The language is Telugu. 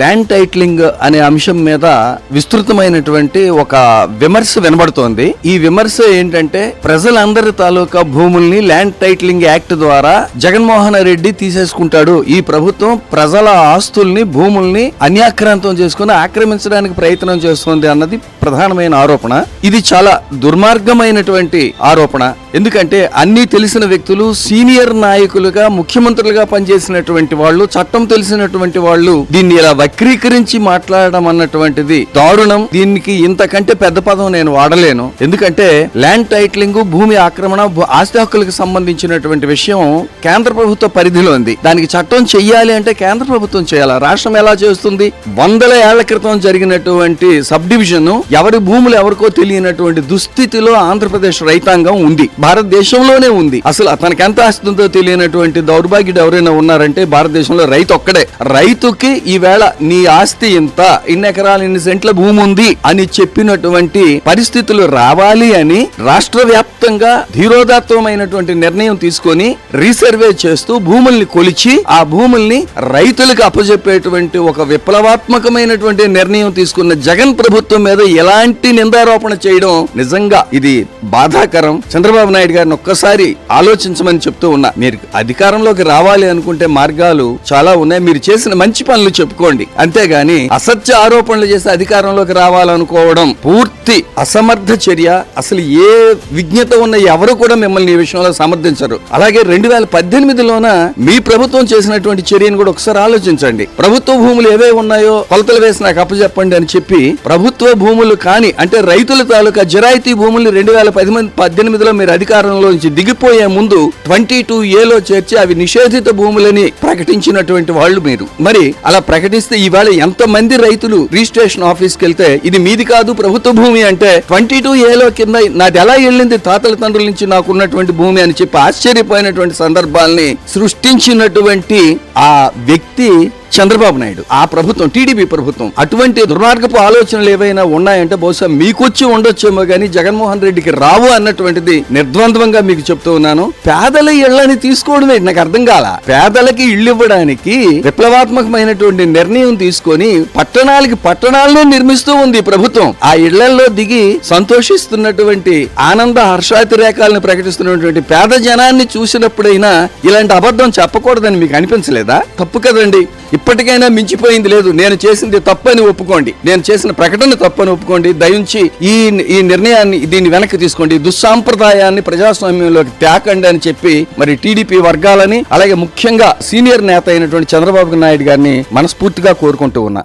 ల్యాండ్ టైట్లింగ్ అనే అంశం మీద విస్తృతమైనటువంటి ఒక విమర్శ వినబడుతోంది. ఈ విమర్శ ఏంటంటే ప్రజలందరి తాలూకా భూముల్ని ల్యాండ్ టైట్లింగ్ యాక్ట్ ద్వారా జగన్మోహన్ రెడ్డి తీసేసుకుంటాడు. ఈ ప్రభుత్వం ప్రజల ఆస్తుల్ని భూముల్ని అన్యాక్రాంతం చేసుకుని ఆక్రమించడానికి ప్రయత్నం చేస్తోంది అన్నది ప్రధానమైన ఆరోపణ. ఇది చాలా దుర్మార్గమైనటువంటి ఆరోపణ. ఎందుకంటే అన్ని తెలిసిన వ్యక్తులు సీనియర్ నాయకులుగా ముఖ్యమంత్రులుగా పనిచేసినటువంటి వాళ్ళు చట్టం తెలిసినటువంటి వాళ్ళు దీన్ని ఇలా వక్రీకరించి మాట్లాడడం అన్నటువంటిది దారుణం. దీనికి ఇంతకంటే పెద్ద పదం నేను వాడలేను. ఎందుకంటే ల్యాండ్ టైట్లింగ్ భూమి ఆక్రమణ ఆస్తి హక్కులకు సంబంధించినటువంటి విషయం కేంద్ర ప్రభుత్వ పరిధిలో ఉంది దానికి చట్టం చెయ్యాలి అంటే కేంద్ర ప్రభుత్వం చేయాలి? రాష్ట్రం ఎలా చేస్తుంది? వందల ఏళ్ళ క్రితం జరిగినటువంటి సబ్ డివిజన్ ఎవరి భూములు ఎవరికో తెలియనటువంటి దుస్థితిలో ఆంధ్రప్రదేశ్ రైతాంగం ఉంది. భారతదేశంలోనే ఉంది. అసలు అతనికి ఎంత ఆస్తి ఉందో తెలియనటువంటి దౌర్భాగ్యుడు ఎవరైనా ఉన్నారంటే భారతదేశంలో రైతు ఒక్కడే. రైతుకి ఈవేళ నీ ఆస్తి ఇంత ఇన్ని ఎకరాలు ఇన్ని సెంట్ల భూమి ఉంది అని చెప్పినటువంటి పరిస్థితులు రావాలి అని రాష్ట్ర వ్యాప్తంగా ధీరోదాత్వమైనటువంటి నిర్ణయం తీసుకొని రీసర్వే చేస్తూ భూముల్ని కొలిచి ఆ భూముల్ని రైతులకు అప్పజెప్పేటువంటి ఒక విప్లవాత్మకమైనటువంటి నిర్ణయం తీసుకున్న జగన్ ప్రభుత్వం మీద ఎలాంటి నిందారోపణ చేయడం నిజంగా ఇది బాధాకరం. చంద్రబాబు నాయుడు గారిని ఒక్కసారి ఆలోచించమని చెప్తూ ఉన్నా మీరు అధికారంలోకి రావాలి అనుకుంటే మార్గాలు చాలా ఉన్నాయి మీరు చేసిన మంచి పనులు చెప్పుకోండి. అంతేగాని అసత్య ఆరోపణలు చేసి అధికారంలోకి రావాలనుకోవడం పూర్తి అసమర్థ చర్య. అసలు ఏ విజ్ఞత ఉన్న ఎవరు కూడా మిమ్మల్ని ఈ విషయంలో సమర్థించరు. అలాగే రెండు వేల పద్దెనిమిదిలోన మీ ప్రభుత్వం చేసినటువంటి చర్యను కూడా ఒకసారి ఆలోచించండి. ప్రభుత్వ భూములు ఏవే ఉన్నాయో కొలతలు వేసి నాకు అప్పచెప్పండి అని చెప్పి ప్రభుత్వ భూములు కాని అంటే రైతుల తాలూకా జిరాయితీ భూములు రెండు వేల పదిమంది పద్దెనిమిదిలో మీరు అధికారంలో నుంచి దిగిపోయే ముందు ట్వంటీ టూ ఏలో చేర్చి అవి నిషేధిత భూములని ప్రకటించినటువంటి వాళ్ళు మీరు. మరి అలా ప్రకటిస్తే ఇవాళ ఎంత మంది రైతులు రిజిస్ట్రేషన్ ఆఫీస్కి వెళ్తే ఇది మీది కాదు ప్రభుత్వ భూమి అంటే ట్వంటీ టూ ఏలో కింద నాది ఎలా వెళ్ళింది తాతల తండ్రుల నుంచి నాకున్నటువంటి భూమి అని చెప్పి ఆశ్చర్యపోయినటువంటి సందర్భాల్ని సృష్టించినటువంటి ఆ వ్యక్తి చంద్రబాబు నాయుడు ఆ ప్రభుత్వం టీడీపీ ప్రభుత్వం అటువంటి దుర్మార్గపు ఆలోచనలు ఏవైనా ఉన్నాయంటే బహుశా మీకొచ్చి ఉండొచ్చేమో కానీ జగన్మోహన్ రెడ్డికి రావు అన్నటువంటిది నిర్ద్వంద్వంగా మీకు చెప్తూ ఉన్నాను. పేదల ఇళ్ళని తీసుకోవడమే నాకు అర్థం కాల. పేదలకి ఇళ్ళు ఇవ్వడానికి విప్లవాత్మకమైనటువంటి నిర్ణయం తీసుకొని పట్టణాలకి పట్టణాలను నిర్మిస్తూ ఉంది ప్రభుత్వం. ఆ ఇళ్ళలో దిగి సంతోషిస్తున్నటువంటి ఆనంద హర్షాతిరేకాలను ప్రకటిస్తున్నటువంటి పేద జనాన్ని చూసినప్పుడైనా ఇలాంటి అబద్ధం చెప్పకూడదని మీకు అనిపించలేదా? తప్పు కదండి. ఇప్పటికైనా మించిపోయింది లేదు. నేను చేసింది తప్పని ఒప్పుకోండి. నేను చేసిన ప్రకటన తప్పని ఒప్పుకోండి. దయించి ఈ ఈ నిర్ణయాన్ని దీన్ని వెనక్కి తీసుకోండి. దుస్సాంప్రదాయాన్ని ప్రజాస్వామ్యంలోకి తేకండి అని చెప్పి మరి టీడీపీ వర్గాలని అలాగే ముఖ్యంగా సీనియర్ నేత అయినటువంటి చంద్రబాబు నాయుడు గారిని మనస్ఫూర్తిగా కోరుకుంటూ ఉన్నా.